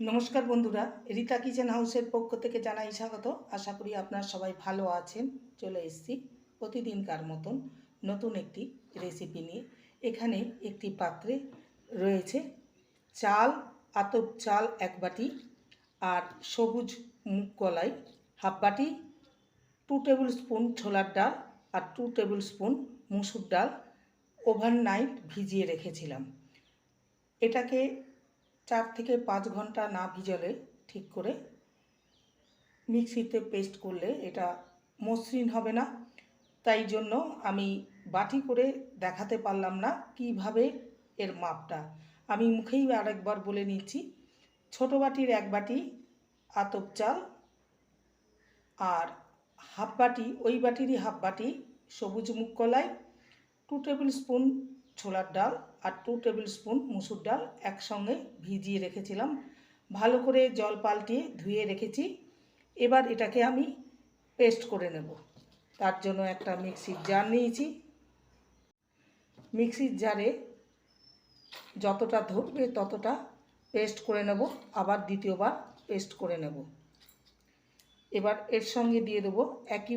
নমস্কার বন্ধুরা, রীতা কিচেন হাউসের পক্ষ থেকে জানাই স্বাগত। আশা করি আপনারা সবাই ভালো আছেন, চলে এসেছি প্রতিদিনকার মতন নতুন একটি রেসিপি নিয়ে। এখানে একটি পাত্রে রয়েছে চাল, আতপ চাল এক বাটি আর সবুজ মুগ কলাই হাফ বাটি টু টেবিল স্পুন ছোলার ডাল আর টু টেবিল স্পুন মুসুর ডাল। ওভারনাইট ভিজিয়ে রেখেছিলাম। এটাকে চার থেকে পাঁচ ঘণ্টা না ভিজালে ঠিক করে মিক্সিতে পেস্ট করলে এটা মসৃণ হবে না। তাই জন্য আমি বাটি করে দেখাতে পারলাম না কীভাবে এর মাপটা। আমি মুখেই আরেকবার বলে নিচ্ছি, ছোট বাটির এক বাটি আতপ চাল আর হাফ বাটি, ওই বাটিরই হাফ বাটি সবুজ মুগ কলাই টু টেবিল স্পুন ছোলার ডাল আর টু টেবিল স্পুন মুসুর ডাল একসঙ্গে ভিজিয়ে রেখেছিলাম। ভালো করে জল পাল্টিয়ে ধুয়ে রেখেছি। এবার এটাকে আমি পেস্ট করে নেব। তার জন্য একটা মিক্সির জার নিয়েছি। মিক্সির জারে যতটা ধরবে ততটা পেস্ট করে নেব। আবার দ্বিতীয়বার পেস্ট করে নেব। এবার এর সঙ্গে দিয়ে দেবো একই,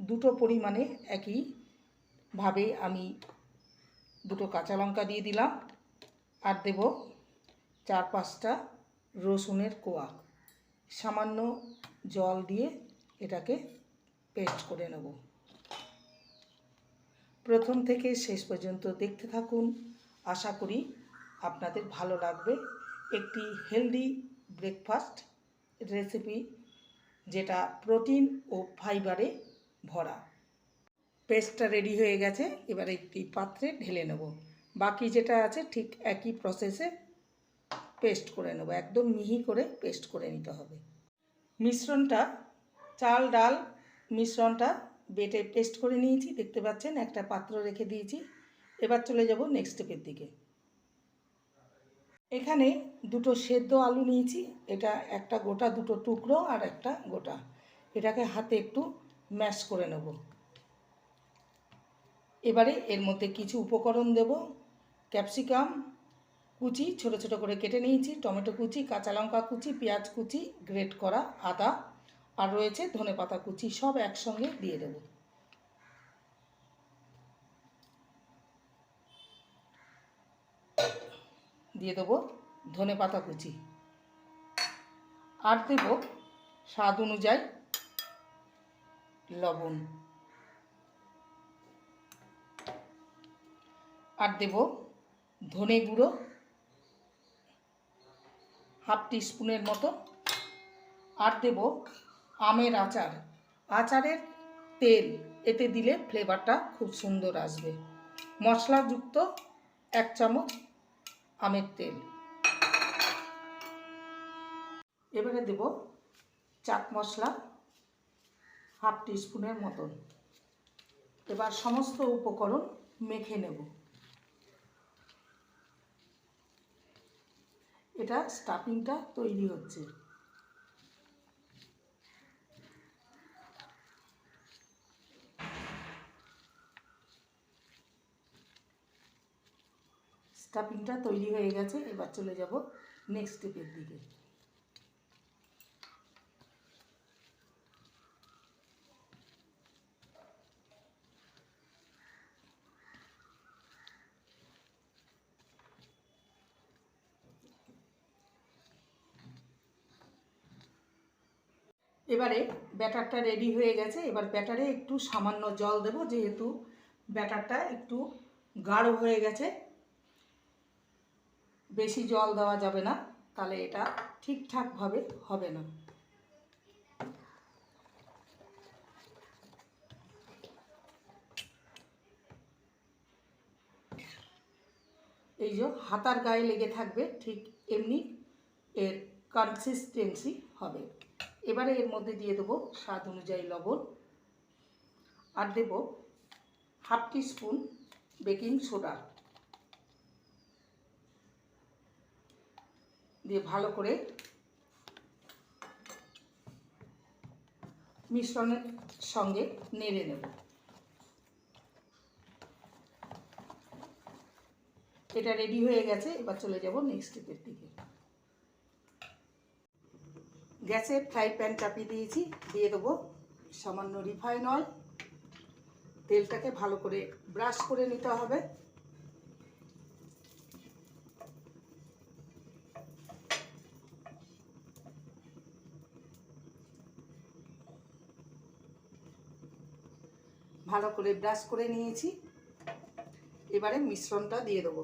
দুটো পরিমাণে একইভাবে আমি দুটো কাঁচা লঙ্কা দিয়ে দিলাম আর দেব চার পাঁচটা রসুনের কোয়া। সামান্য জল দিয়ে এটাকে পেস্ট করে নেব। প্রথম থেকে শেষ পর্যন্ত দেখতে থাকুন। আশা করি আপনাদের ভালো লাগবে। একটি হেলদি ব্রেকফাস্ট রেসিপি যেটা প্রোটিন ও ফাইবারে ভরা। পেস্টটা রেডি হয়ে গেছে, এবার একটি পাত্রে ঢেলে নেব। বাকি যেটা আছে ঠিক একই প্রসেসে পেস্ট করে নেব, একদম মিহি করে পেস্ট করে নিতে হবে। মিশ্রণটা, চাল, ডাল মিশ্রণটা বেটে পেস্ট করে নিয়েছি, দেখতে পাচ্ছেন একটা পাত্র রেখে দিয়েছি। এবার চলে যাব নেক্সট স্টেপের দিকে। এখানে দুটো সেদ্ধ আলু নিয়েছি, এটা একটা গোটা দুটো টুকরো আর একটা গোটা। এটাকে হাতে একটু ম্যাশ করে নেব। এবারে এর মধ্যে কিছু উপকরণ দেব। ক্যাপসিকাম কুচি, ছোট ছোট করে কেটে নিয়েছি। টমেটো কুচি, কাঁচা লঙ্কা কুচি, পেঁয়াজ কুচি, গ্রেট করা আদা, আর রয়েছে ধনেপাতা কুচি, সব একসঙ্গে দিয়ে দেব। দিয়ে দেবো ধনে পাতা কুচি। আর দেব স্বাদ অনুযায়ী লবণ। আর দেব ধনে গুঁড়ো হাফ টিস্পুনের মতো। আর দেব আমের আচার। আচারের তেল, এতে দিলে ফ্লেভারটা খুব সুন্দর আসবে। মশলাযুক্ত এক চামচ আমের তেল। এবারে দেব চাট মশলা হাফ টিস্পুনের মতন। এবার সমস্ত উপকরণ মেখে নেব। এটা স্টাফিংটা তৈরি হচ্ছে। স্টাফিংটা তৈরি হয়ে গেছে এবার চলে যাব নেক্সট স্টেপের দিকে। এবারে ব্যাটারটা রেডি হয়ে গেছে। এবার ব্যাটারে একটু সামান্য জল দেব, যেহেতু ব্যাটারটা একটু গাঢ় হয়ে গেছে। বেশি জল দেওয়া যাবে না, তাহলে এটা ঠিকঠাকভাবে হবে না। এই যে হাতার গায়ে লেগে থাকবে, ঠিক এমনি এর কনসিস্টেন্সি হবে। এবারে এর মধ্যে দিয়ে দেবো স্বাদ অনুযায়ী লবণ আর দেব half teaspoon baking soda. দিয়ে ভালো করে মিশ্রণের সঙ্গে নেড়ে নেব। এটা রেডি হয়ে গেছে, এবার চলে যাব নেক্সট স্টেপের দিকে। গ্যাসে ফ্রাই প্যান চাপিয়ে দিয়েছি, দিয়ে দেবো সামান্য রিফাইন অয়েল। তেলটাকে ভালো করে ব্রাশ করে নিতে হবে। ভালো করে ব্রাশ করে নিয়েছি। এবারে মিশ্রণটা দিয়ে দেবো।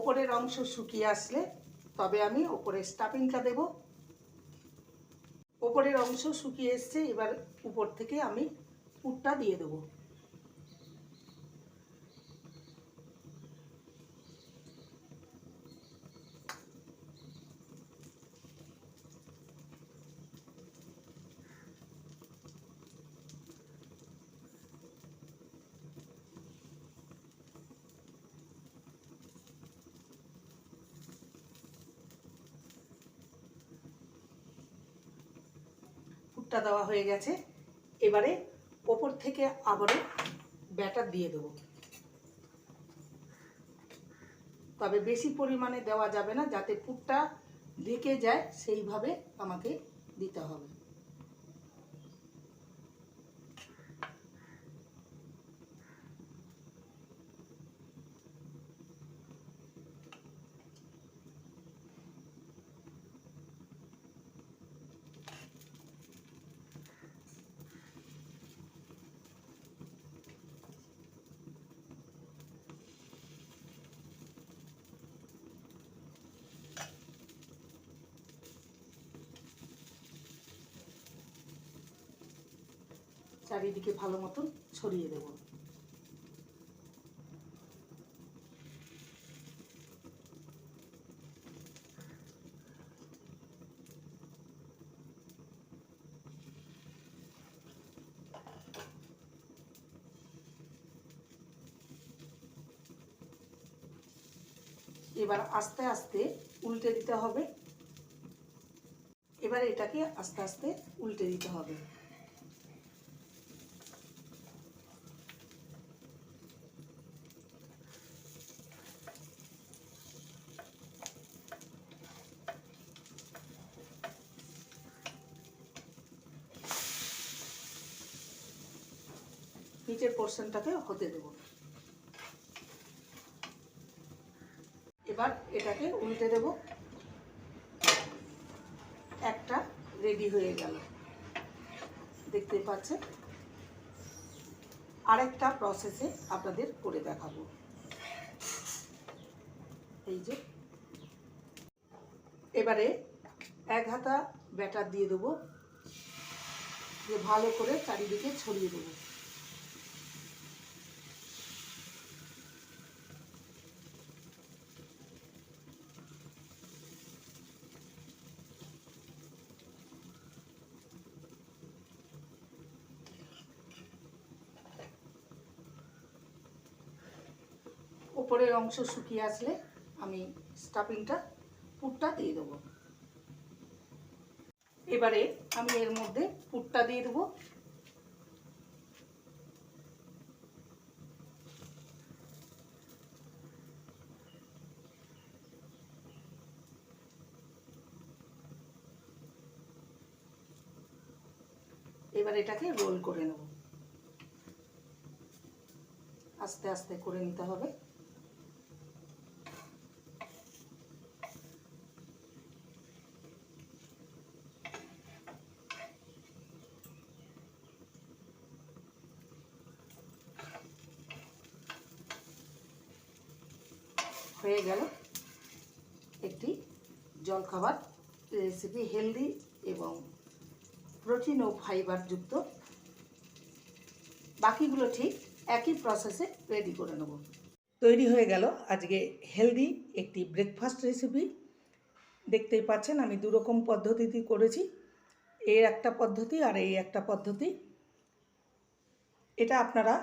ওপরের অংশ শুকিয়ে আসলে তবে আমি ওপরের স্টাফিংটা দেব। ওপরের অংশ শুকিয়ে এসছে, এবার উপর থেকে আমি পুরটা দিয়ে দেবো। পুরটা দেওয়া হয়ে গেছে। এবারে ওপর থেকে আবারও ব্যাটার দিয়ে দেব। তবে বেশি পরিমাণে দেওয়া যাবে না, যাতে পুরটা ঢেকে যায়, সেইভাবে আমাকে দিতে হবে। চারিদিকে ভালো মতন ছড়িয়ে দেব। এবার আস্তে আস্তে উল্টে দিতে হবে। এবার এটাকে আস্তে আস্তে উল্টে দিতে হবে। নিচের পোর্শনটাকে হতে দেব। এবার এটাকে উল্টে দেব। একটা রেডি হয়ে গেল। দেখতে পাচ্ছেন? আরেকটা প্রসেসে আপনাদের করে দেখাবো। এই যে। এবারে এক হাতা ব্যাটার দিয়ে দেবো। দিয়ে ভালো করে চারিদিকে ছড়িয়ে দেবো। উপরের অংশ শুকিয়ে আসলে আমি স্টাফিংটা পুরটা দিয়ে দেবো। এবারে আমি এর মধ্যে পুরটা দিয়ে দেবো। এবার এটাকে রোল করে নেব। আস্তে আস্তে করে নিতে হবে। হয়ে গেল একটি জলখাবার রেসিপি হেলদি এবং প্রোটিন ও ফাইবার যুক্ত। বাকিগুলো ঠিক একই প্রসেসে রেডি করে নেব। তৈরি হয়ে গেল আজকে হেলদি একটি ব্রেকফাস্ট রেসিপি দেখতেই পাচ্ছেন আমি দুরকম পদ্ধতিতে করেছি। এর একটা পদ্ধতি আর এই একটা পদ্ধতি। এটা আপনারা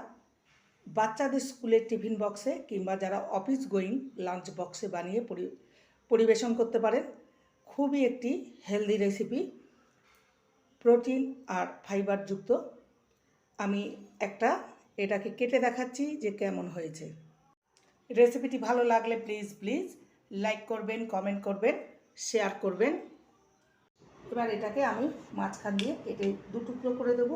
বাচ্চাদের স্কুলের টিফিন বক্সে কিংবা যারা অফিস গোয়িং লাঞ্চ বক্সে বানিয়ে পরি, পরিবেশন করতে পারেন। খুবই একটি হেলদি রেসিপি, প্রোটিন আর ফাইবারযুক্ত আমি একটা এটাকে কেটে দেখাচ্ছি যে কেমন হয়েছে। রেসিপিটি ভালো লাগলে প্লিজ প্লিজ লাইক করবেন, কমেন্ট করবেন, শেয়ার করবেন। এবার এটাকে আমি মাঝখান দিয়ে কেটে দু টুকরো করে দেবো।